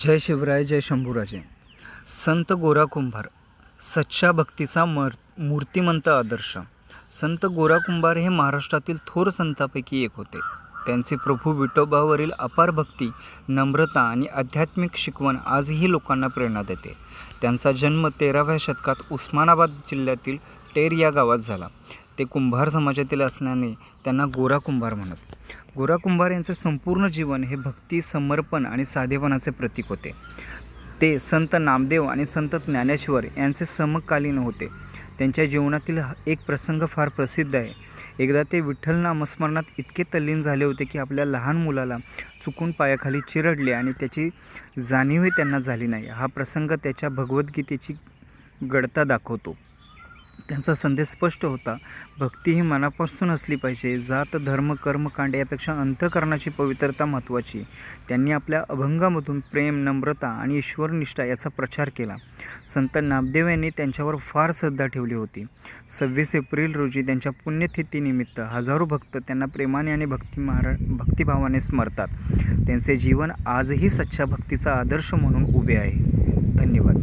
जय शिवराय जय शंभूराजे. संत गोरा कुंभार सच्चा भक्तीचा मर मूर्तिमंत आदर्श. संत गोरा कुंभार हे महाराष्ट्रातील थोर संतांपैकी एक होते. त्यांचे प्रभू विठोबावरील अपार भक्ती नम्रता आणि आध्यात्मिक शिकवण आजही लोकांना प्रेरणा देते. त्यांचा जन्म तेराव्या शतकात उस्मानाबाद जिल्ह्यातील टेर या गावात झाला. ते कुंभार समाजातील असल्याने त्यांना गोरा कुंभार म्हणत. गोरा कुंभार यांचे संपूर्ण जीवन हे भक्ती समर्पण आणि साधेपणाचे प्रतीक होते. ते संत नामदेव आणि संत ज्ञानेश्वर यांचे समकालीन होते. त्यांच्या जीवनातील हा एक प्रसंग फार प्रसिद्ध आहे. एकदा ते विठ्ठल नामस्मरणात इतके तल्लीन झाले होते की आपल्या लहान मुलाला चुकून पायाखाली चिरडले आणि त्याची जाणीवही त्यांना झाली नाही. हा प्रसंग त्याच्या भगवद्गीतेची गडता दाखवतो. त्यांचा संदेश स्पष्ट होता. भक्ती ही मनापासून असली पाहिजे. जात धर्म कर्म कांड यापेक्षा अंतकरणाची पवित्रता महत्त्वाची. त्यांनी आपल्या अभंगामधून प्रेम नम्रता आणि ईश्वरनिष्ठा याचा प्रचार केला. संत नामदेव यांनी त्यांच्यावर फार श्रद्धा ठेवली होती. सव्वीस एप्रिल रोजी त्यांच्या पुण्यतिथीनिमित्त हजारो भक्त त्यांना प्रेमाने आणि भक्ती महारा भक्तिभावाने स्मरतात. त्यांचे जीवन आजही सच्च्या भक्तीचा आदर्श म्हणून उभे आहे. धन्यवाद.